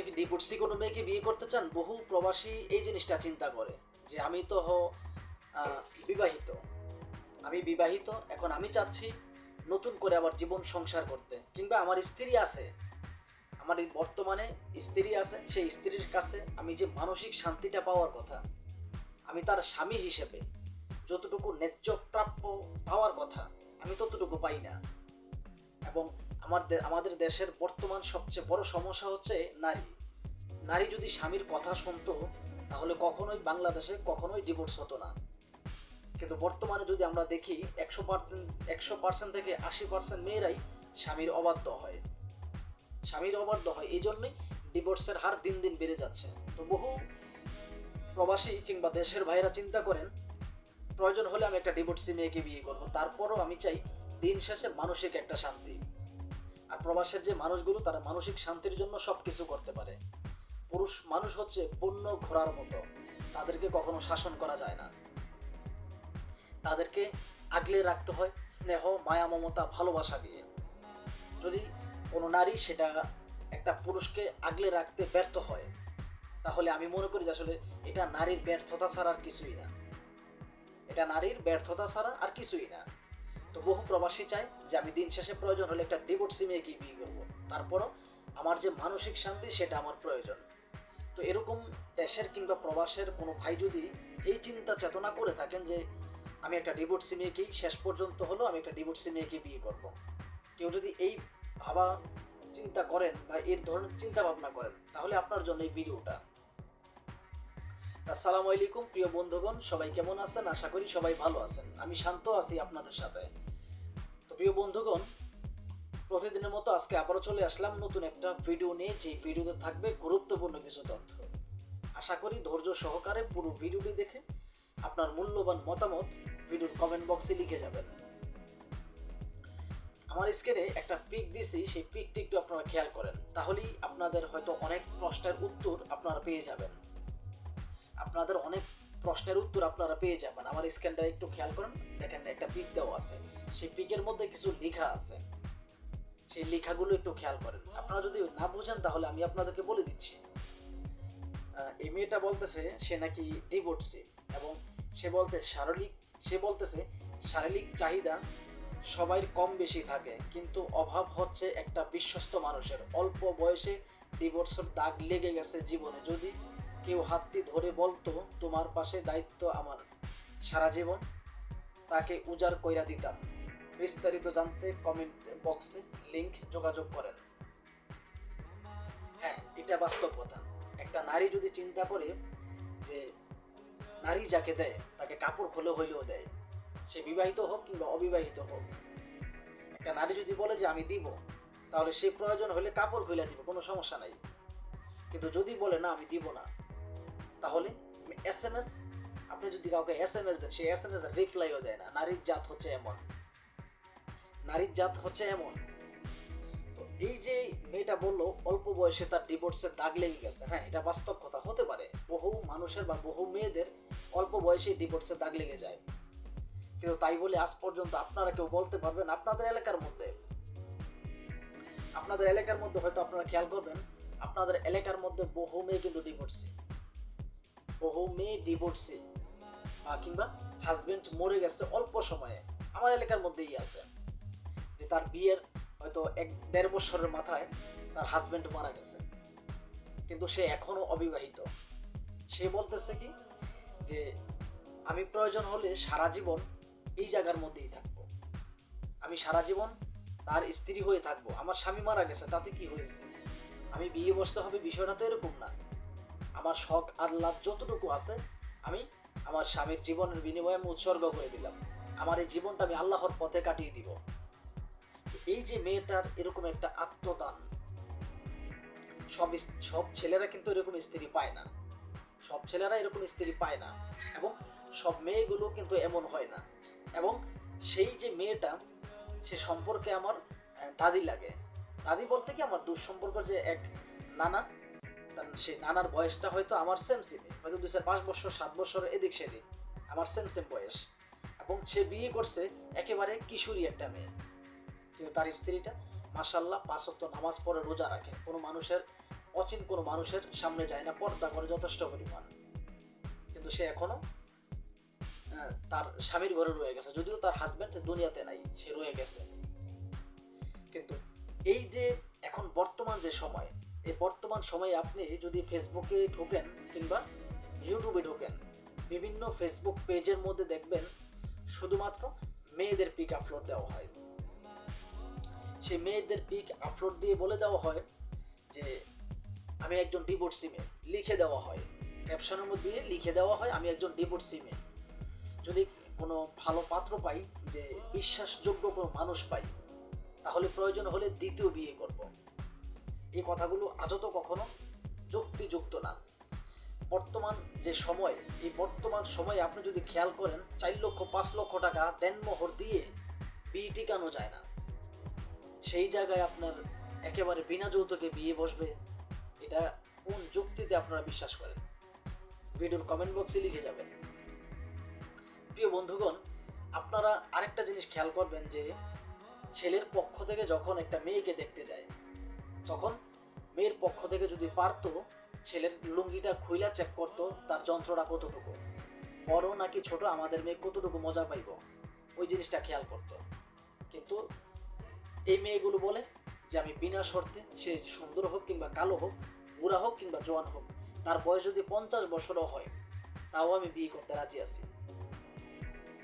আপনি কি ডিভোর্সি কোনো মেয়েকে বিয়ে করতে চান, বহু প্রবাসী এই জিনিসটা চিন্তা করে যে আমি তো বিবাহিত। আমি বিবাহিত, এখন আমি চাচ্ছি নতুন করে আবার জীবন সংসার করতে। কিংবা আমার স্ত্রী আছে, আমার বর্তমানে স্ত্রী আছে, সেই স্ত্রীর কাছে আমি যে মানসিক শান্তিটা পাওয়ার কথা, আমি তার স্বামী হিসেবে যতটুকু ন্যায্য প্রাপ্য পাওয়ার কথা, আমি ততটুকু পাই না। এবং আমাদের আমাদের দেশের বর্তমান সবচেয়ে বড় সমস্যা হচ্ছে নারী। নারী যদি স্বামীর কথা শুনতো, তাহলে কখনোই বাংলাদেশে কখনোই ডিভোর্স হতো না। কিন্তু বর্তমানে যদি আমরা দেখি, একশো পার্সেন্ট একশো পার্সেন্ট থেকে আশি পার্সেন্ট মেয়েরাই স্বামীর অবাধ্য হয়। স্বামীর অবাধ্য হয়। এই জন্যই ডিভোর্সের হার দিন দিন বেড়ে যাচ্ছে। তো বহু প্রবাসী কিংবা দেশের ভাইরা চিন্তা করেন, প্রয়োজন হলে আমি একটা ডিভোর্সি মেয়েকে বিয়ে করব। তারপরও আমি চাই দিন শেষে মানসিক একটা শান্তি। আর প্রবাসের যে মানুষগুলো, তারা মানসিক শান্তির জন্য সব কিছু করতে পারে। পুরুষ মানুষ হচ্ছে পণ্য ঘোড়ার মতো। তাদেরকে কখনো শাসন করা যায় না। তাদেরকে আগলে রাখতে হয় স্নেহ, মায়া, মমতা, ভালোবাসা দিয়ে। যদি কোনো নারী সেটা একটা পুরুষকে আগলে রাখতে ব্যর্থ হয়, তাহলে আমি মনে করি যে আসলে এটা নারীর ব্যর্থতা ছাড়া আর কিছুই না। এটা নারীর ব্যর্থতা ছাড়া আর কিছুই না। তো বহু প্রবাসী চায় যে আমি দিন শেষে প্রয়োজন হলে একটা ডিভোর্সি মেয়েকে বিয়ে করব। তারপরও আমার যে মানসিক শান্তি, সেটা আমার প্রয়োজন। তো এরকম দেশের কিংবা প্রবাসের কোনো ভাই যদি এই চিন্তা চেতনা করে থাকেন যে আমি একটা ডিভোর্সি মেয়েকেই শেষ পর্যন্ত হলো, আমি একটা ডিভোর্সি মেয়েকে বিয়ে করব। কেউ যদি এই ভাবা চিন্তা করেন বা এর ধরনের চিন্তা ভাবনা করেন, তাহলে আপনার জন্য এই ভিডিওটা আসসালামু আলাইকুম, প্রিয় বন্ধুগণ, সবাই কেমন আছেন? আশা করি সবাই ভালো আছেন। আমি শান্ত আছি আপনাদের সাথে। তো প্রিয় বন্ধুগণ, প্রতিদিনের মতো আজকে আবারও চলে আসলাম নতুন একটা ভিডিও নিয়ে। যে ভিডিওতে থাকবে গুরুত্বপূর্ণ কিছু তথ্য। আশা করি ধৈর্য সহকারে পুরো ভিডিওটি দেখে আপনার মূল্যবান মতামত ভিডিওর কমেন্ট বক্সে লিখে যাবেন। আমার স্ক্রিনে একটা পিক দিছি, সেই পিকটি একটু আপনারা খেয়াল করেন। তাহলেই আপনাদের হয়তো অনেক প্রশ্নের উত্তর আপনারা পেয়ে যাবেন। আপনাদের অনেক প্রশ্নের উত্তর আপনারা পেয়ে যাবেন। আমার স্ক্যানটা একটু খেয়াল করেন। দেখেন, একটা পিক দেওয়া আছে। সেই পিকের মধ্যে কিছু লেখা আছে। সেই লেখাগুলো একটু খেয়াল করেন। আপনারা যদি না বুঝেন, তাহলে আমি আপনাদেরকে বলে দিচ্ছি। এই মেয়েটা বলতেছে, সে নাকি ডিভোর্সি এবং সে বলতে শারীরিক, সে বলতেছে, শারীরিক চাহিদা সবাই কম বেশি থাকে, কিন্তু অভাব হচ্ছে একটা বিশ্বস্ত মানুষের। অল্প বয়সে ডিভোর্সের দাগ লেগে গেছে জীবনে। যদি কেউ হাতটি ধরে বলতো, তোমার পাশে দায়িত্ব আমার। সারা জীবন তাকে উজাড় কইরা দিতাম। বিস্তারিত জানতে কমেন্ট বক্সে লিংক যোগাযোগ করেন। হ্যাঁ এটা বাস্তব কথা। একটা নারী যদি চিন্তা করে যে নারী যাকে দেয়, তাকে কাপড় খুলে হইলেও দেয়, সে বিবাহিত হোক কিংবা অবিবাহিত হোক, একটা নারী যদি বলে যে আমি দিব, তাহলে সে প্রয়োজন হলে কাপড় খুলে দিব, কোনো সমস্যা নাই। কিন্তু যদি বলে, না, আমি দিব না তাহলে এস এম এস আপনি যদি কাউকে এস এম এস দেন, সেই এস এম এস রিপ্লাইও দেয় না। নারীর জাত হচ্ছে এমন। নারীর জাত হচ্ছে এমন। তো এই যে মেয়েটা বলল, অল্প বয়সে তার ডিভোর্সের দাগ লেগে গেছে। হ্যাঁ এটা বাস্তব কথা, হতে পারে। বহু মানুষের বা বহু মেয়েদের অল্প বয়সে ডিভোর্সের দাগ লেগে যায়। কিন্তু তাই বলে আজ পর্যন্ত আপনারা কেউ বলতে পারবেন আপনাদের এলাকার মধ্যে। আপনাদের এলাকার মধ্যে হয়তো আপনারা খেয়াল করবেন, আপনাদের এলাকার মধ্যে বহু মেয়ে কিন্তু ডিভোর্সি বহু মেয়ে ডিভোর্সি কিংবা হাজবেন্ড মরে গেছে অল্প সময়ে। আমার এলাকার মধ্যেই আছে। যে তার বিয়ের হয়তো এক দেড় বছরের মাথায় তার হাজবেন্ড মারা গেছে। কিন্তু সে এখনও অবিবাহিত। সে বলতেছে কি, যে আমি প্রয়োজন হলে সারা জীবন এই জায়গার মধ্যেই থাকব। আমি সারা জীবন তার স্ত্রী হয়ে থাকব। আমার স্বামী মারা গেছে, তাতে কি হয়েছে? আমি বিয়ে বসতে হবে বিষয়টা তো এরকম না। আমার শখ আর লাভ যতটুকু আছে, আমি আমার স্বামীর জীবনের বিনিময়ে আমি উৎসর্গ করে দিলাম। আমার এই জীবনটা আমি আল্লাহর পথে কাটিয়ে দিব। এই যে মেয়েটার এরকম একটা আত্মদান, সব সব ছেলেরা কিন্তু এরকম স্ত্রী পায় না। সব ছেলেরা এরকম স্ত্রী পায় না এবং সব মেয়েগুলো কিন্তু এমন হয় না। এবং সেই যে মেয়েটা, সে সম্পর্কে আমার দাদি লাগে। দাদি বলতে কি আমার দুঃসম্পর্ক যে এক নানা সে নানার বয়সটা হয়তো আমার সেম সিমে হয়তো দু চার পাঁচ বছর, সাত বছর এদিক সেদিক, আমার সেম সেম বয়স। এবং সে বিয়ে করছে একেবারে কিশোরী একটা মেয়ে। কিন্তু তার স্ত্রীটা মাসাল্লাহ পাঁচক্ত নামাজ পড়ে রোজা রাখে। কোনো মানুষের, অচিন কোনো মানুষের সামনে যায় না, পর্দা করে যথেষ্ট পরিমাণ। কিন্তু সে এখনও তার স্বামীর ঘরে রয়ে গেছে। যদিও তার হাজবেন্ড দুনিয়াতে নাই, সে রয়ে গেছে। কিন্তু এই যে এখন বর্তমান যে সময় এই বর্তমান সময়ে আপনি যদি ফেসবুকে ঢোকেন কিংবা ইউটিউবে ঢোকেন, বিভিন্ন ফেসবুক পেজের মধ্যে দেখবেন শুধুমাত্র মেয়েদের পিক আপলোড দেওয়া হয়। সেই মেয়েদের পিক আপলোড দিয়ে বলে দেওয়া হয় যে, আমি একজন ডিভোর্সি মেয়ে। লিখে দেওয়া হয়। ক্যাপশনের মধ্যে দিয়ে লিখে দেওয়া হয়, আমি একজন ডিভোর্সি মেয়ে। যদি কোনো ভালো পাত্র পাই, যে বিশ্বাসযোগ্য কোনো মানুষ পাই, তাহলে প্রয়োজন হলে দ্বিতীয় বিয়ে করব। এই কথাগুলো আজও তো কখনো যুক্তিযুক্ত না। বর্তমান যে সময়, এই বর্তমান সময়ে আপনি যদি খেয়াল করেন, চার লক্ষ, পাঁচ লক্ষ টাকা দেনমোহর দিয়ে বিয়ে টিকানো যায় না। সেই জায়গায় আপনার একেবারে বিনা যৌতুকে বিয়ে বসবে। এটা কোন যুক্তিতে আপনারা বিশ্বাস করেন? ভিডিওর কমেন্ট বক্সে লিখে যাবেন। প্রিয় বন্ধুগণ, আপনারা আরেকটা জিনিস খেয়াল করবেন যে, ছেলের পক্ষ থেকে যখন একটা মেয়েকে দেখতে যায় তখন মেয়ের পক্ষ থেকে যদি পারতো, ছেলের লুঙ্গিটা খুইলা চেক করতো, তার যন্ত্রটা কতটুকু। বড় নাকি ছোট, আমাদের মেয়ে কতটুকু মজা পাইব? ওই জিনিসটা খেয়াল করতো। কিন্তু এই মেয়েগুলো বলে যে, আমি বিনা শর্তে, সে সুন্দর হোক কিংবা কালো হোক, বুড়া হোক কিংবা জোয়ান হোক, তার বয়স যদি পঞ্চাশ বছরও হয়, তাও আমি বিয়ে করতে রাজি আছি।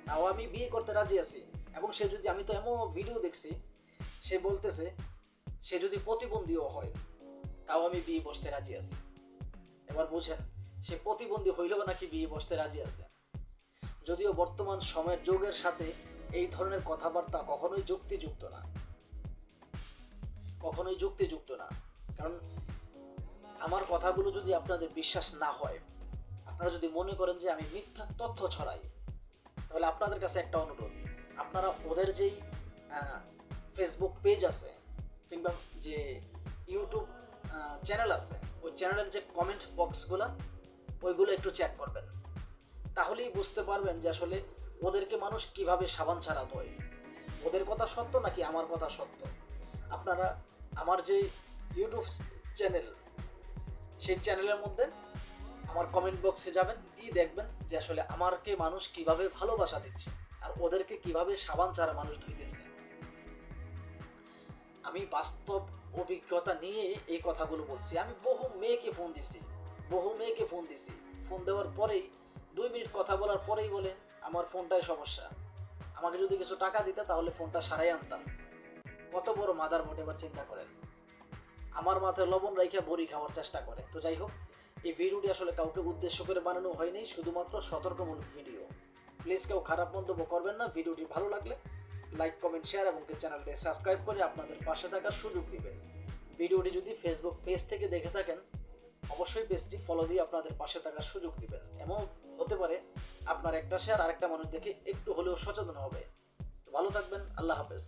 তাও আমি বিয়ে করতে রাজি আছি। এবং সে যদি, আমি তো এমন ভিডিও দেখছি, সে বলতেছে সে যদি প্রতিবন্ধীও হয়, তাও আমি বিয়ে বসতে রাজি আছি। এবার বুঝেন, সে প্রতিবন্ধী হইলেও নাকি বিয়ে বসতে রাজি আছে। যদিও বর্তমান সময়ের যুগের সাথে এই ধরনের কথাবার্তা কখনোই যুক্তিযুক্ত না। কখনোই যুক্তিযুক্ত না। কারণ আমার কথাগুলো যদি আপনাদের বিশ্বাস না হয়, আপনারা যদি মনে করেন যে আমি মিথ্যা তথ্য ছড়াই, তাহলে আপনাদের কাছে একটা অনুরোধ। আপনারা ওদের যেই ফেসবুক পেজ আছে কিংবা যে ইউটিউব চ্যানেল আছে, ওই চ্যানেলের যে কমেন্ট বক্সগুলো ওইগুলো একটু চেক করবেন। তাহলেই বুঝতে পারবেন যে আসলে ওদেরকে মানুষ কীভাবে সাবান ছাড়া ধোয় ওদের কথা সত্য নাকি আমার কথা সত্য? আপনারা আমার যে ইউটিউব চ্যানেল সেই চ্যানেলের মধ্যে আমার কমেন্ট বক্সে যাবেন দিয়ে দেখবেন যে আসলে আমারকে মানুষ কীভাবে ভালোবাসা দিচ্ছে, আর ওদেরকে কীভাবে সাবান ছাড়া মানুষ ধুইতেছে। আমি বাস্তব অভিজ্ঞতা নিয়ে এই কথাগুলো বলছি। আমি বহু মেয়েকে ফোন দিছি, বহু মেয়েকে ফোন দিছি। ফোন দেওয়ার পরেই, দুই মিনিট কথা বলার পরেই বলে, আমার ফোনটাই সমস্যা। আমাকে যদি কিছু টাকা দিতে, তাহলে ফোনটা সারাই আনতাম। কত বড় মাদার বোর্ড এবার চিন্তা করেন। আমার মাথায় লবণ রাইখা বড়ি খাওয়ার চেষ্টা করে। তো যাই হোক, এই ভিডিওটি আসলে কাউকে উদ্দেশ্য করে বানানো হয়নি, শুধুমাত্র সতর্কমূলক ভিডিও। প্লিজ কেউ খারাপ মন্তব্য করবেন না, ভিডিওটি ভালো লাগলে লাইক, কমেন্ট, শেয়ার এবং চ্যানেলটি সাবস্ক্রাইব করে আপনাদের পাশে থাকার সুযোগ দিবেন। ভিডিওটি যদি ফেসবুক পেজ থেকে দেখে থাকেন, অবশ্যই পেজটি ফলো দিয়ে আপনাদের পাশে থাকার সুযোগ দিবেন এমন হতে পারে আপনার একটা শেয়ার আরেকটা মানুষ দেখে একটু হলেও সচেতন হবে। ভালো থাকবেন, আল্লাহ হাফেজ।